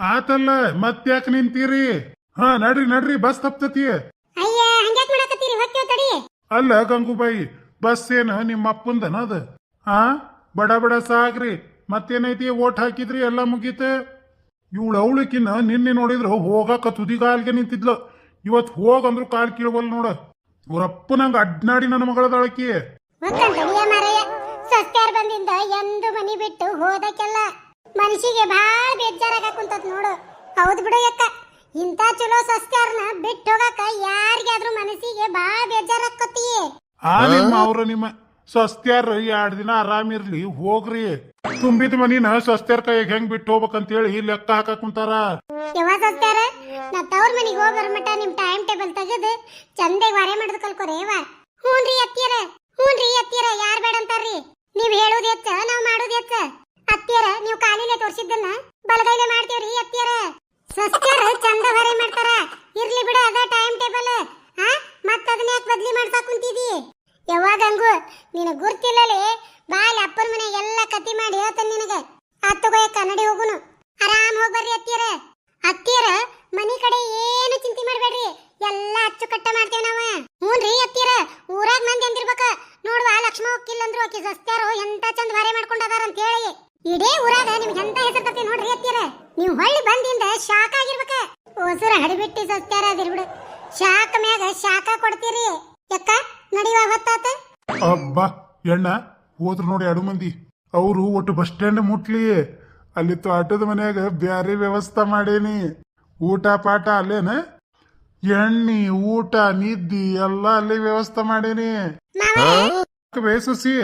ಆತಲ್ಲ ಮತ್ತ್ಯಾಕ್ ನಿಂತೀರಿ? ಹಾ ನಡ್ರಿ ನಡ್ರಿ ಬಸ್ ತಪ್ತತಿ. ಅಯ್ಯ ಹಂಗ್ಯಾಕ್ ಮಾಡಕತ್ತೀರಿ? ಹೊಕ್ಕೇವ್ ತಡಿ. ಅಲ್ಲ ಗಂಗೂಬಾಯಿ ಬಸ್ ಏನ ನಿಮ್ಮ ಅಪ್ಪಂದನ ಅದ? ಹಾ ಬಡ ಬಡ ಸಾಕ್ರಿ ಮತ್ತೇನೈತಿ? ಓಟ್ ಹಾಕಿದ್ರಿ ಎಲ್ಲ ಮುಗೀತ. ಇವಳು ಅವಳಕಿನ್ನ ನಿನ್ನೆ ನೋಡಿದ್ರು ಹೋಗಾಕ ತುದಿಗಾಲ್ಗೆ ನಿಂತಿದ್ಲು. ಇವತ್ ಹೋಗಂದ್ರು ಕಾಲ್ ಕೀಳಬಲ್ ನೋಡ. ಇವ್ರಪ್ಪ ನಂಗ ಅಡ್ನಾಡಿ ನನ್ನ ಮಗಳದಾಳಕಿ. ಬಂದಿಂದ ಎಂದು ಮನಿ ಬಿಟ್ಟು ಹೋದಕ್ಕೆಲ್ಲ ಮನಸ್ಸಿಗೆ ಭಾಳ ಬೇಜಾರಾಗ ಕುಂತದ್ ನೋಡು. ಹೌದು ಬಿಡು ಯಕ್ಕ. ಇಂಥ ಚಲೋ ಸಸ್ಕಾರನ ಬಿಟ್ಟು ಹೋಗಕ ಯಾರಿಗಾದ್ರೂ ಮನಸ್ಸಿಗೆ ಭಾಳ ಬೇಜಾರಾಕತ್ತಿ ಆ ನಿಮ್ಮ ಅವ್ರ ನಿಮ್ಮ ಸಸ್ತ್ಯಾರ ಎರಡ್ ದಿನ ಆರಾಮಿರ್ಲಿ ಹೋಗ್ರಿ. ತುಂಬಿದ ಮನಿನ ಸಸ್ತ್ಯಾರ ಕೈಯಾಗ ಹೆಂಗ್ ಬಿಟ್ಟು ಹೋಗ್ಬೇಕಂತೇಳಿ ಲೆಕ್ಕ ಹಾಕಕ್ ಕುಂತಾರ. ಯಾವ ಸಸ್ತ್ಯಾರ ನಾ ತವ್ರ ಮನಿಗೆ ಹೋಗರ ಮಟ ನಿಮ್ ಟೈಮ್ ಟೇಬಲ್ ತೆಗೆದು ಚಂದಾಗಿ ವಾರೆ ಮಾಡೋದು ಕಲ್ಕೊರಿ ರೀ ಹ್ಞೂನ್ರಿ ಅತ್ತಿಯರ ಹ್ಞೂನ್ರಿ ಅತ್ತಿಯರ ಯಾರ್ ಬೇಡ ಅಂತಾರ್ರಿ ನೀವ್ ಹೇಳೋದ್ ಎತ್ತ ನಾವ್ ಮಾಡೋದ್ ನೀವು ತೋರ್ಸಿದ್ದನ್ನ ಬಲಗೈಲೆ ಮಾಡ್ತೀವ್ರಿ ಅತ್ತಿಯರ ಸಸ್ತ್ಯಾರ ಚಂದ ಹೊರೆ ಮಾಡ್ತಾರ. ಇರ್ಲಿ ಬಿಡು, ಅದ ಟೈಮ್ ಟೇಬಲ್ ಹಾ ಮತ್ತ ಅದನ್ನ ಬದ್ಲಿ ಮಾಡ್ತಾ ಕುಂತಿದಿ? ಯಾವಾಗಂಗು ನಿನ್ನ ಗುರ್ತಿಲ್ಲಲೇ ಬಾಲ್ ಅಪ್ಪನ ಮನೆ ಎಲ್ಲ ಕತಿ ಮಾಡಿ ಹೇಳ್ತಾನೆ ನಿನಗೆ. ಅತ್ತಗೋಯ ಕನ್ನಡಿ ಹೋಗುನು. ಆರಾಮ್ ಹೋಗಿ ಬರ್ರಿ ಅತ್ತಿಯರ ಅತ್ತಿಯರ ಮನಿ ಕಡೆ ಏನು ಚಿಂತೆ ಮಾಡ್ಬೇಡ್ರಿ. ಎಲ್ಲ ಅಚ್ಚುಕಟ್ಟ ಮಾಡ್ತೇವೆ ನಾವ. ಹ್ಞೂನ್ರಿ ಅತ್ತಿಯರ ಊರಾಗ ಮಂದಿ ಅಂದಿರ್ಬೇಕ. ನೋಡುವ, ಲಕ್ಷ್ಮ ಹೋಗಿಲ್ಲ ಅಂದ್ರು ಆಕೆ ಸಸ್ತ್ಯಾರು ಎಂತ ಚಂದ ವಾರೆ ಮಾಡ್ಕೊಂಡದಾರ ಅಂತ ಹೇಳಿ ಇಡೀ ಊರಾಗ ನಿಮ್ಗೆ ಎಂತ ಹೆಸರು ತರ್ತಿ ನೋಡ್ರಿ ಅತ್ತಿಯರ? ನೀವು ಹೊಳ್ಳಿ ಬಂದಿಂದ ಶಾಕ್ ಆಗಿರ್ಬೇಕ. ಹೊಸರ ಹಡಿಬಿಟ್ಟಿ ಸಸ್ತ್ಯಾರ ಅದಿರ್ಬಿಡು ಶಾಕ್ ಮ್ಯಾಗ ಶಾಕ ಕೊಡ್ತೀರಿ. ಯಾಕ ನಡಿವ ಹೊತ್ತಾತ. ಅಬ್ಬಾ ಎಣ್ಣ ಹೋದ್ರು ನೋಡಿ ಎರಡು ಮಂದಿ. ಅವರು ಒಟ್ಟು ಬಸ್ ಸ್ಟ್ಯಾಂಡ್ ಮುಟ್ಲಿ. ಅಲ್ಲಿ ತೋಟದ ಮನ್ಯಾಗ ಬ್ಯಾರೆ ವ್ಯವಸ್ಥೆ ಮಾಡೇನಿ. ಊಟ ಪಾಠ ಅಲ್ಲೇನ? ಎಣ್ಣಿ ಊಟ ನಿದ್ದಿ ಎಲ್ಲ ಅಲ್ಲಿ ವ್ಯವಸ್ಥೆ ಮಾಡೇನಿ. ಬೇಸಸಿ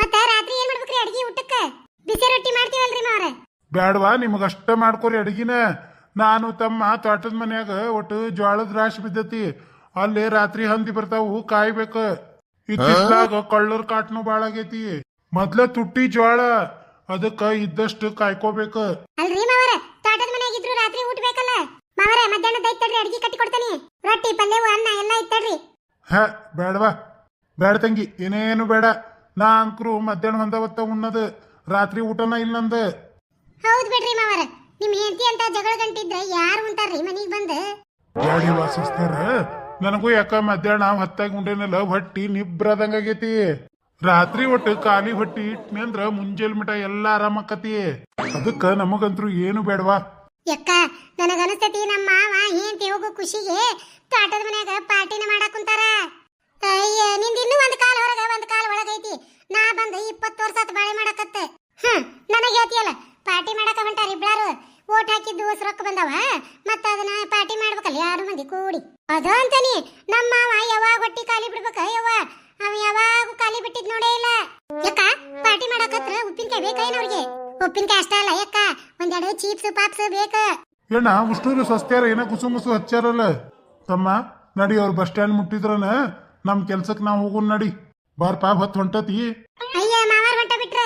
ಮತ್ತ ರಾತ್ರಿ ಏನ್ ಮಾಡ್ಬೇಕ್ರಿ ಅಡಿಗೆ ಊಟಕ್ಕ ಬಿಸಿ ರೊಟ್ಟಿ ಮಾಡ್ತೀವಲ್ರಿ ಮಾವ್ರ? ಬೇಡವಾ ನಿಮಗಷ್ಟ ಮಾಡ್ಕೊರಿ ಅಡಿಗಿನ. ನಾನು ತಮ್ಮ ತೋಟದ ಮನ್ಯಾಗ ಒಟ್ಟು ಜ್ವಾಳದ ರಾಶಿ ಬಿದ್ದತಿ. ಅಲ್ಲಿ ರಾತ್ರಿ ಹಂದಿ ಬರ್ತಾವು ಕಾಯ್ಬೇಕು. ಇದ್ದಾಗ ಕಳ್ಳರ್ ಕಾಟ್ನು ಬಾಳ ಆಗೈತಿ. ಮೊದ್ಲ ತುಟ್ಟಿ ಜ್ವಾಳ ಅದಕ್ಕ ಇದ್ದಷ್ಟು ಕಾಯ್ಕೋಬೇಕು. ಅಲ್ರಿ ಮಾವರ ತೋಟದ ಮನೆಯಾಗಿದ್ರು ರಾತ್ರಿ ಊಟ ಬೇಕಲ್ಲ? ಮಾವರ ಮಧ್ಯಾಹ್ನ ದೈತಡ್ರಿ ಅಡಿಗೆ ಕಟ್ಟಿ ಕೊಡ್ತಾನೆ. ರೊಟ್ಟಿ ಪಲ್ಯವು ಅನ್ನ ಎಲ್ಲ ಇತ್ತಡ್ರಿ ಹ ಬೇಡವಾ ಬೇಡ ತಂಗಿ ಏನೇನು ಬೇಡ. ನಾ ಅಂಕ್ರು ಮಧ್ಯಾಹ್ನ ಹೊಂದವತ್ತ ಉಣ್ಣದು. ರಾತ್ರಿ ಊಟನ ಇನ್ನೊಂದು ಹೌದು ಬಿಡ್ರಿ ಮಾವರ. ನಿಮ್ ಹೆಂಡತಿ ಅಂತ ಜಗಳ ಗಂಟಿದ್ರೆ ಯಾರು ಉಂಟಾರ್ರಿ ಮನಿಗ್ ಬಂದು? ಗಾಡಿ ವಾಸಿಸ್ತಾರ ನನಗೂ ಯಾಕ ಮಧ್ಯಾಹ್ನ ಹತ್ತಾಗಿ ಉಂಡೇನಲ್ಲ ಹೊಟ್ಟಿ ನಿಬ್ರದಂಗಾಗೈತಿ ರಾತ್ರಿ ಒಟ್ಟು ಖಾಲಿ ಹೊಟ್ಟಿ ಇಟ್ನಿ ಅಂದ್ರ ಮುಂಜಾನೆ ಮಿಟ ಎಲ್ಲ ಆಕತಿ. ಅದಕ್ಕ ನಮಗಂತ್ರು ಏನು ಬೇಡವಾ? ಯಕ್ಕ ನನಗನಸ್ತತಿ ನಮ್ಮ ಮಾವ ಹೆಂಡತಿ ಹೋಗೋ ಖುಷಿಗೆ ತೋಟದ ಮನ್ಯಾಗ ಮಾಡಾಕ್ ಕುಂತಾರ ಅಯ್ಯ ನಿಂದ ಇನ್ನೂ ಒಂದ್ ಕಾಲ್ ಹೊರಗ ಒಂದ್ ಕಾಲ್ ಒಳಗೈತಿ ನಾ ಬಂದ್ ಇಪ್ಪತ್ತು ವರ್ಷ ಆತ್ ಬಾಳೆ ಮಾಡಕತ್ತ ಹ್ಮ್ ನನಗೆ ಹೇಳ್ತಿಯಲ್ಲ ಪಾರ್ಟಿ ಮಾಡಕ ಹೊಂಟಾರ ಇಬ್ಳಾರು ಓಟ್ ಹಾಕಿದ್ದು ಹೊಸ ರೊಕ್ಕ ಬಂದವ ಮತ್ತ ಅದನ್ನ ಪಾರ್ಟಿ ಮಾಡ್ಬೇಕಲ್ಲ ಯಾರು ಮಂದಿ ಕೂಡಿ ಅದು ಅಂತಾನಿ ನಮ್ಮ ಮಾವ ಯಾವಾಗ ಹೊಟ್ಟಿ ಖಾಲಿ ಬಿಡ್ಬೇಕ ಯವ್ವ ಅವ ಯಾವಾಗೂ ಖಾಲಿ ಬಿಟ್ಟಿದ್ ನೋಡೇ ಇಲ್ಲ ಯಾಕ ಪಾರ್ಟಿ ಮಾಡಕತ್ರ ಬೇಕಾಯ್ನ ಅವ್ರಿಗೆ ಉಪ್ಪಿನಕಾಯಿ ಅಷ್ಟ ಅಲ್ಲ ಯಾಕ ಒಂದೆರಡು ಚೀಪ್ಸ್ ಪಾಪ್ಸ್ ಬೇಕ. ಏನ ಉಷ್ಟೂರು ಸಸ್ತ್ಯಾರ ಏನ ಕುಸು ಮುಸು ಹಚ್ಚಾರಲ್ಲ ತಮ್ಮ ನಡಿ ಅವ್ರ ಬಸ್ ಸ್ಟ್ಯಾಂಡ್ ಮುಟ್ಟಿದ್ರನ ನಮ್ ಕೆಲ್ಸಕ್ ನಾವ್ ಹೋಗೋಣ ನಡಿ. ಬಾರ್ ಪಾಪ್ ಹತ್ ಹೊಂಟತಿ. ಅಯ್ಯ ಮಾವಾರ್ ಹೊಂಟ ಬಿಟ್ರ.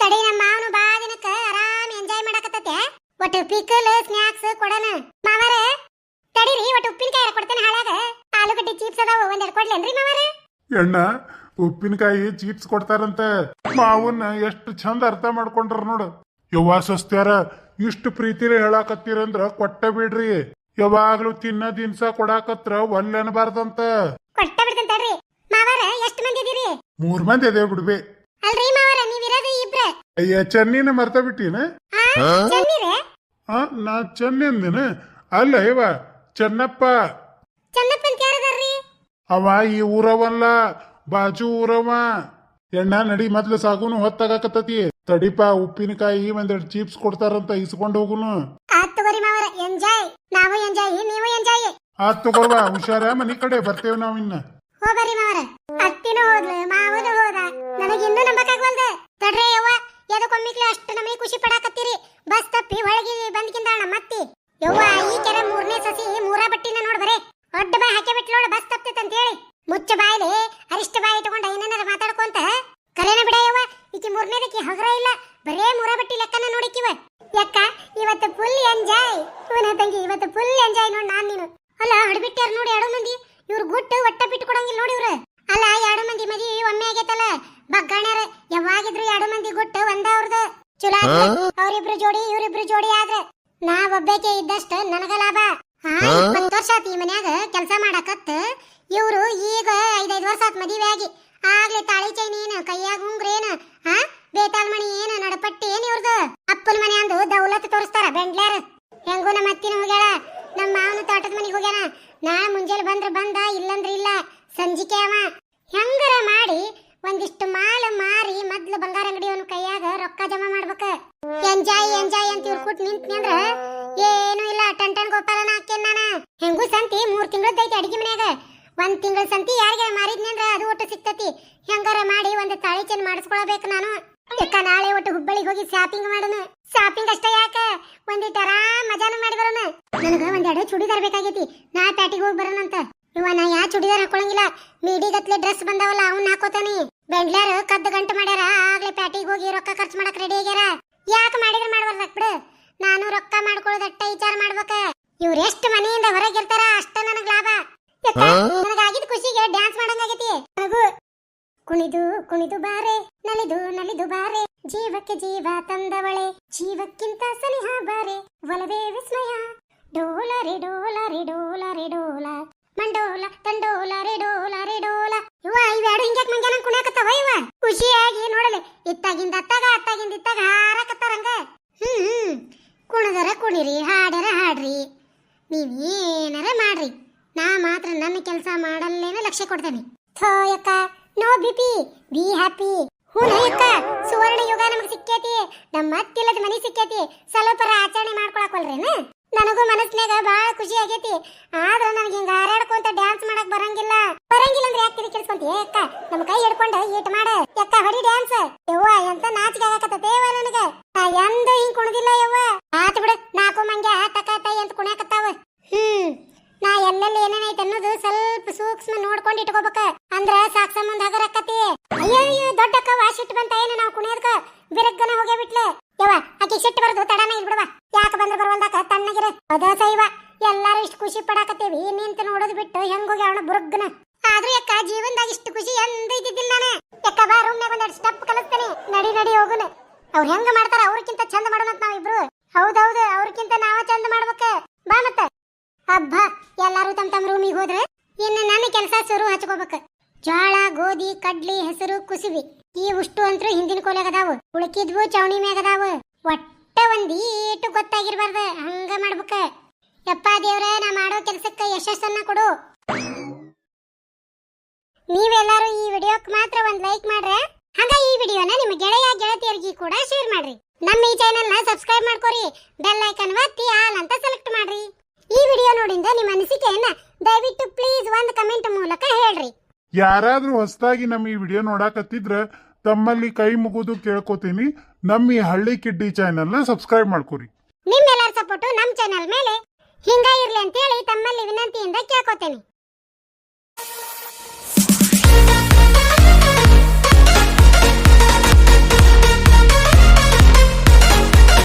ತಡಿ ನಮ್ಮ ಮಾವನು ಬಾ ದಿನಕ್ಕ ಆರಾಮ್ ಎಂಜಾಯ್ ಮಾಡಕತ್ತತೆ. ಒಟ್ಟು ಪಿಕಲ್ ಸ್ನ್ಯಾಕ್ಸ್ ಕೊಡನ ಮಾವಾರ ತಡಿರಿ ಒಟ್ಟು ಉಪ್ಪಿನಕಾಯಿ ಕೊಡ್ತೇನೆ ಹಾಳಾಗ? ಆಲೂಗಡ್ಡೆ ಚೀಪ್ಸ್ ಅದಾವ ಒಂದೆರಡು ಕೊಡ್ಲೇನ್ರಿ ಮಾವಾರ? ಎಣ್ಣ ಉಪ್ಪಿನಕಾಯಿ ಚೀಪ್ಸ್ ಕೊಡ್ತಾರಂತ. ಮಾವನ್ನ ಎಷ್ಟು ಚಂದ ಅರ್ಥ ಮಾಡ್ಕೊಂಡ್ರ ನೋಡು. ಯವ್ವ ಸಸ್ತ್ಯಾರ ಇಷ್ಟು ಪ್ರೀತಿಲಿ ಹೇಳಾಕತ್ತೀರಂದ್ರ ಕೊಟ್ಟ ಬಿಡ್ರಿ. ಯಾವಾಗ್ಲೂ ತಿನ್ನ ದಿನ್ಸ ಕೊಡಾಕತ್ರ ಒಲ್ಲೆ ಅನ್ಬಾರ್ದಂತ. ಕೊಟ್ಟ ಮಾವಾರ ಎಷ್ಟು ಮಂದಿ ಇದೀರಿ? ಮೂರ್ ಮಂದಿ ಅದೇ ಬಿಡ್ಬೆ. ಅಲ್ರಿ ಮಾವಾರ ನೀವಿರೋದು ಇಬ್ರ. ಅಯ್ಯ ಚೆನ್ನಿನ ಮರ್ತ ಬಿಟ್ಟಿನ? ನಾ ಚೆನ್ನಿ ಅಂದಿನ ಅಲ್ಲ ಇವ ಚೆನ್ನಪ್ಪ. ಯಾರದಾರ್ರಿ? ಅವ ಈ ಊರವಲ್ಲ. ಬಾಜು ಊರವ ಎಣ್ಣ ನಡಿ ಮೊದ್ಲು ಸಾಗುನು ಹೊತ್ತಾಗಕತ್ತತಿ. ತಡಿಪ ಉಪ್ಪಿನಕಾಯಿ ಒಂದೆರಡು ಚಿಪ್ಸ್ ಕೊಡ್ತಾರಂತ ಇಸ್ಕೊಂಡು ಹೋಗುನು. ಆತ್ ತಗೋರಿ ಮಾವರ ಎಂಜಾಯ್. ನಾವು ಎಂಜಾಯ್ ನೀವು ಎಂಜಾಯ್. ಆತ್ ತಗೋರ್ವಾ ಹುಷಾರ ಮನಿ ಕಡೆ ಬರ್ತೇವ್ ನಾವ್ ಇನ್ನ. ಹೋಗರಿ ಮಾವರ. ಅತ್ತಿನೂ ಹೋದ್ಲು ಮಾವನು ಹೋದ. ನನಗಿನ್ನೂ ನಂಬಕ್ಕಾಗ್ವಲ್ದ. ತಡ್ರಿ ಯವ್ವ ಎದಕ್ಕೊಮ್ಮಿಕ್ಲೆ ಅಷ್ಟು ನಮಗೆ ಖುಷಿ ಪಡಾಕತ್ತೀರಿ? ಬಸ್ ತಪ್ಪಿ ಒಳಗಿ ಬಂದ್ಕಿಂದಾಣ ಮತ್ತಿ. ಯವ್ವ ಈ ಕೆರೆ ಮೂರನೇ ಸಸಿ ಮೂರ ಬಟ್ಟಿನ ನೋಡ್ ಬರೇ. ಅಡ್ಡ ಬಾಯ್ ಹಾಕಿ ಬಿಟ್ಲು ನೋಡು ಬಸ್ ತಪ್ತಿತ್ ಅಂತ ಹೇಳಿ ಮುಚ್ಚ ಬಾಯಿಲಿ ಅರಿಷ್ಟ ಬಾಯಿ ಇಟ್ಕೊಂಡ ಏನೇನಾರ ಮಾತಾಡ್ಕೊಂತ ಕಲೇನ ಯವ್ವ ಈಕಿ ಮೂರನೇದಕ್ಕೆ ಹಗರ ಇಲ್ಲ. ಬರೇ ಮೂರ ಬಟ್ಟಿ ಲೆಕ್ಕನ ನೋಡಿಕಿವ ಯಾಕ ಇವತ್ತು ಫುಲ್ ಎಂಜಾಯ್ ಇವನ ತಂಗಿ ಇವತ್ತು ಫುಲ್ ಎಂಜಾಯ್ ನೋಡಿ ನಾನ್ ನೀನು. ಅಲ್ಲ ಹಡ್ಬಿಟ್ಟಾರ ನೋಡಿ ಎರಡು ಮಂದಿ. ಇವ್ರು ಗುಟ್ಟು ಒಟ್ಟ ಬಿಟ್ಟು ಕೊಡಂಗಿಲ್ಲ ನೋಡಿ ಇವ್ರು. ಅಲ್ಲ ಎರಡು ಮಂದಿ ಮದಿ ಒಮ್ಮೆ ಆಗೈತಲ್ಲ. ಬಗ್ಗಣ್ಯಾರ ಯಾವಾಗಿದ್ರು ಎರಡು ಮಂದಿ ಗುಟ್ಟು ಒಂದ ಅವ್ರದ್ದು ಚಲೋ ಅವರಿಬ್ಬರು ಅವ್ರಿಬ್ರು ಜೋಡಿ ಇವ್ರಿಬ್ರು ಜೋಡಿ ಆದ್ರೆ ನಾ ಒಬ್ಬೇಕೆ ಇದ್ದಷ್ಟ ನನಗ ಲಾಭ. ಹಾ ಇಪ್ಪತ್ತು ವರ್ಷ ಆತು ಈ ಮನ್ಯಾಗ ಕೆಲಸ ಮಾಡಕತ್ತ. ಇವ್ರು ಈಗ ಐದೈದು ವರ್ಷ ಆತ್ ಮದುವೆ ಆಗಿ. ಆಗ್ಲೇ ತಾಳಿ ಚೈನ್ ಏನ ಕೈಯಾಗ ಉಂಗ್ರೇನ ಹಾ? ಬೇತಾಲ್ ಮಣಿ ಏನ ನಡಪಟ್ಟಿ ಏನ್ ಇವ್ರದು? ಅಪ್ಪನ ಮನೆ ಅಂದು ದೌಲತ್ ತೋರಿಸ್ತಾರ ಬೆಂಡ್ಲ್ಯಾರ. ಹೆಂಗು ನಮ್ಮ ಅತ್ತಿನ ಹೋಗ್ಯಾಳ ನಮ್ಮ ಮಾವನ ತೋಟದ ಮನೆಗೆ ಹೋಗ್ಯಾನ. ನಾ ಮುಂಜಾನೆ ಬಂದ್ರ ಬಂದ ಇಲ್ಲಂದ್ರ ಇಲ್ಲ ಸಂಜಿಕೆ ಅವ. ಹೆಂಗರ ಮಾಡಿ ಒಂದಿಷ್ಟು ಮಾಲ ಮಾರಿ ಮೊದ್ಲು ಬಂಗಾರ ಅಂಗಡಿಯವನ ಕೈಯಾಗ ರೊಕ್ಕ ಜಮಾ ಮಾಡ್ಬೇಕ. ಎಂಜಾಯ್ ಎಂಜಾಯ್ ಅಂತ ಇವ್ರು ಕೂಟ್ ನಿಂತ್ನಿ ಅಂದ್ರ ಏನು ಇಲ್ಲ ಹೆಂಗೂ ಸಂತಿ, ಮೂರ್ ತಿಂಗಳದೈತಿ ಅಡಿಗೆ ಮನ್ಯಾಗ. ಒಂದ್ ತಿಂಗಳ ಸಂತಿ ಯಾರಿಗೆ ಮಾರಿದ್ನಿ ಅಂದ್ರ ಅದು ಒಟ್ಟು ಸಿಕ್ತತಿ ಹೆಂಗಾರ ಮಾಡಿ ಒಂದ್ ತಾಳಿ ಚೆನ್ನ ಮಾಡಿಸ್ಕೊಳ್ಬೇಕು ನಾನು. ಯಾಕ ನಾಳೆ ಒಟ್ಟು ಹುಬ್ಬಳ್ಳಿಗೆ ಹೋಗಿ ಶಾಪಿಂಗ್ ಮಾಡೋಣ ಶಾಪಿಂಗ್ ಅಷ್ಟೇ ಯಾಕ? ಒಂದಿಟ್ಟು ಆರಾಮ್ ಮಜಾನು ಮಾಡಿ ಬರೋಣ ನನಗ ಒಂದೆರಡು ಚೂಡಿದಾರ್ ಬೇಕಾಗೈತಿ. ನಾ ಪ್ಯಾಟಿಗೆ ಹೋಗಿ ಬರೋಣಂತ ಇವ ನಾ ಯಾ ಚೂಡಿದಾರ್ ಹಾಕೊಳಂಗಿಲ್ಲ. ಮೀಡಿಗತ್ಲೆ ಡ್ರೆಸ್ ಬಂದಾವಲ್ಲ ಅವ್ನ ಹಾಕೋತಾನಿ. ಬೆಂಡಲಾರ ಕದ್ದು ಗಂಟು ಮಾಡ್ಯಾರ, ಆಗ್ಲೇ ಪ್ಯಾಟಿಗೆ ಹೋಗಿ ರೊಕ್ಕ ಖರ್ಚು ಮಾಡಕ್ ರೆಡಿ ಆಗ್ಯಾರ. ಯಾಕೆ ಮಾಡಿದ್ರ ಮಾಡ್ಬಾರ್ದಕ್ ಬಿಡು. ನಾನು ರೊಕ್ಕ ಮಾಡ್ಕೊಳ್ಳೋದಟ್ಟ ವಿಚಾರ ಮಾಡ್ಬೇಕ. ಇವ್ರ ಎಷ್ಟು ಮನೆಯಿಂದ ಹೊರಗಿರ್ತಾರ ಅಷ್ಟ ನನಗ್ ಲಾಭ. ನನಗಾಗಿದ್ ಖುಷಿಗೆ ಡ್ಯಾನ್ಸ್ ಮಾಡಂಗಾಗೈತಿ. ನನಗೂ ಕುಣಿದು ಕುಣಿದು ಬಾರೆ ನಲಿದು ನಲಿದು ಬಾರೆ ಜೀವಕ್ಕೆ ಜೀವ ತಂದವಳೆ ಜೀವಕ್ಕಿಂತ ಸನಿಹ ಬಾರೆ ಒಲವೇ ವಿಸ್ಮಯ. ಡೋಲ ರೆ ಡೋಲ ರೆ ಡೋಲ. ರೆ ಡೋಲ ಮಂಡೋಲ ತಂಡೋಲ ರೆ ಡೋಲ. ರೆ ಡೋಲ ಇವ ಇವೆರಡು ಹಿಂಗ್ಯಾಕ್ ಮಂಗ್ಯಾನ ಕುಣಿಯಕತ್ತವ ಇವ? ಖುಷಿಯಾಗಿ ನೋಡಲೆ. ಇತ್ತಾಗಿಂದ ಅತ್ತಾಗ ಅತ್ತಾಗಿಂದ ಇತ್ತಾಗ ಹಾರಕತ್ತಾರಂಗ. ಹ್ಮ್ ಹ್ಮ್. ಕುಣದರ ಕುಣಿರಿ ಹಾಡರ ಹಾಡ್ರಿ. ನೀವೇನರ ಮಾಡ್ರಿ. ನಾ ಮಾತ್ರ ನನ್ನ ಕೆಲಸ ಮಾಡಲ್ಲೇನೆ ಲಕ್ಷ್ಯ ಕೊಡ್ತೇನೆ. ಥೋ ಯಕ್ಕ, ನೋ ಬಿಪಿ, ಬಿ ಹ್ಯಾಪಿ. ಹ್ಞೂ ಸುವರ್ಣ ಯುಗ ನಮಗೆ ಸಿಕ್ಕೇತಿ. ನಮ್ಮ ಅತ್ತಿಲ್ಲದ ಮನೆ ಸಿಕ್ಕೇತಿ. ಸ್ವಲ್ಪರ ಆಚರಣೆ ಮಾಡ್ಕೊಳಕಲ್ರೇನ ನನಗೂ ಮನಸ್ನಾಗ ಬಾಳ ಖುಷಿ ಆಗೈತಿ. ಆದ್ರೆ ನನಗೆ ಹಿಂಗ ಹಾರಾಡ್ಕೊಂತ ಡ್ಯಾನ್ಸ್ ಮಾಡಕ್ ಬರಂಗಿಲ್ಲ. ಬರಂಗಿಲ್ಲ ಅಂದ್ರೆ ಯಾಕೆ ಕೆಲ್ಸ್ಕೊಂತಿ ಅಕ್ಕ ನಮ್ಮ ಕೈ ಹಿಡ್ಕೊಂಡು ಈಟ್ ಮಾಡ. ಯಕ್ಕ ಹೊಡಿ ಡ್ಯಾನ್ಸ್ ಯವ್ವ, ಎಂತ ನಾಚಿಕೆ ಆಗಕತ್ತೇವ ನನಗೆ? ನಾ ಎಂದ ಹಿಂಗ್ ಕುಣದಿಲ್ಲ ಯವ್ವ. ಆತ್ ಬಿಡು, ನಾಲ್ಕು ಮಂಗ್ಯ ತಕ ತೈ ಅಂತ ಕುಣ್ಯಾಕತ್ತಾವ. ಹ್ಮ್, ನಾ ಎಲ್ಲೆಲ್ಲಿ ಏನೇನೈತೆ ಅನ್ನೋದು ಸ್ವಲ್ಪ ಸೂಕ್ಷ್ಮ ನೋಡ್ಕೊಂಡು ಇಟ್ಕೋಬೇಕ. ಅಂದ್ರ ಸಾಕ್ ಸಂಬಂಧ ಆಗರಕ್ಕತಿ ಅಯ್ಯೋ ಅಯ್ಯೋ ದೊಡ್ಡಕ್ಕ ವಾಶಿಟ್ ಬಂತ ಏನು ನಾವು ಕುಣಿಯೋದಕ್ಕ ಬಿರಗ್ಗನ ಹೋಗೇ ಬಿಟ್ಲೆ ಯವ್ವ ಆಕಿ ಸಿಟ್ಟು ಬರೋದು ತಡನ ಇಲ್ ಬಿಡವ ಯಾಕೆ ಬಂದ್ರೆ ಬರುವಂದಾಕ ತಣ್ಣಗಿರ ಅದ ಸೈವ ಎಲ್ಲಾರು ಇಷ್ಟು ಖುಷಿ ಪಡಾಕತ್ತೀವಿ ನಿಂತ ನೋಡೋದು ಬಿಟ್ಟು ಹೆಂಗೋಗಿ ಅವಳ ಬುರುಗ್ಗನ ಆದ್ರೂ ಯಾಕ ಜೀವನದಾಗ ಇಷ್ಟು ಖುಷಿ ಎಂದೂ ಇದ್ದಿದ್ದಿಲ್ಲ ನಾನು ಯಾಕ ಬಾ ರೂಮ್ನಾಗ ಒಂದೆರಡು ಸ್ಟೆಪ್ ಕಲಿಸ್ತೇನೆ ನಡಿ ನಡಿ ಹೋಗುನ. ಅವ್ರು ಹೆಂಗ ಮಾಡ್ತಾರ ಅವ್ರಕ್ಕಿಂತ ಚಂದ ಮಾಡೋಣ ನಾವಿಬ್ರು. ಹೌದೌದು ಅವ್ರಕ್ಕಿಂತ ನಾವ ಚಂದ ಮಾಡ್ಬೇಕ. ಬಾ ಮತ್ತ. ಹಬ್ಬ ಎಲ್ಲಾರು ತಮ್ಮ ತಮ್ಮ ರೂಮಿಗೆ ಹೋದ್ರೆ ಇನ್ನು ನನ್ನ ಕೆಲಸ ಶುರು ಹಚ್ಕೋಬೇಕು. ಜೋಳ ಗೋಧಿ, ಕಡ್ಲಿ, ಹೆಸರು ಕುಸಿಬಿ ಈ ಉಷ್ಟು ಅಂತೂ ಹಿಂದಿನ ಕೋಲೆಗ ಅದಾವು. ಉಳಕಿದ್ವು ಚೌಣಿ ಮ್ಯಾಗ ಅದಾವು. ಒಟ್ಟ ಒಂದ್ ಈಟು ಗೊತ್ತಾಗಿರ್ಬಾರ್ದ. ಹಂಗ ಮಾಡ್ಬೇಕ. ಯಪ್ಪ ದೇವ್ರ, ನಾ ಮಾಡೋ ಕೆಲಸಕ್ಕೆ ಯಶಸ್ಸನ್ನ ಕೊಡು. ನೀವೆಲ್ಲರೂ ಈ ವಿಡಿಯೋಕ್ ಮಾತ್ರ ಒಂದ್ ಲೈಕ್ ಮಾಡ್ರೆ ಹಂಗ ಈ ವಿಡಿಯೋನ ನಿಮ್ಮ ಗೆಳೆಯ ಗೆಳತಿಯರಿಗೆ ಕೂಡ ಶೇರ್ ಮಾಡ್ರಿ. ನಮ್ಮ ಈ ಚಾನೆಲ್ನ ಸಬ್ಸ್ಕ್ರೈಬ್ ಮಾಡ್ಕೊರಿ ಬೆಲ್ ಐಕನ್ ಒತ್ತಿ ಆಲ್ ಅಂತ ಸೆಲೆಕ್ಟ್ ಮಾಡ್ರಿ. ಈ ವಿಡಿಯೋ ನೋಡಿಂದ ನಿಮ್ಮ ಅನಿಸಿಕೆಯನ್ನ ದಯವಿಟ್ಟು ಪ್ಲೀಸ್ ಒಂದು ಕಮೆಂಟ್ ಮೂಲಕ ಹೇಳ್ರಿ. ಯಾರಾದ್ರೂ ಹೊಸದಾಗಿ ನಮ್ಮ ಈ ವಿಡಿಯೋ ನೋಡಾಕತ್ತಿದ್ರ ತಮ್ಮಲ್ಲಿ ಕೈ ಮುಗಿದು ಕೇಳ್ಕೊತೀನಿ. ನಮ್ಮ ಈ ಹಳ್ಳಿ ಕಿಡ್ಡಿ ಚಾನೆಲ್ನ ಸಬ್ಸ್ಕ್ರೈಬ್ ಮಾಡ್ಕೊರಿ. ನಿಮ್ಮೆಲ್ಲರ ಸಪೋರ್ಟ್ ನಮ್ಮ ಚಾನೆಲ್ ಮೇಲೆ ಹಿಂಗ ಇರ್ಲಿ ಅಂತ ಹೇಳಿ ತಮ್ಮಲ್ಲಿ ವಿನಂತಿಯಿಂದ ಕೇಳ್ಕೊತೇನೆ.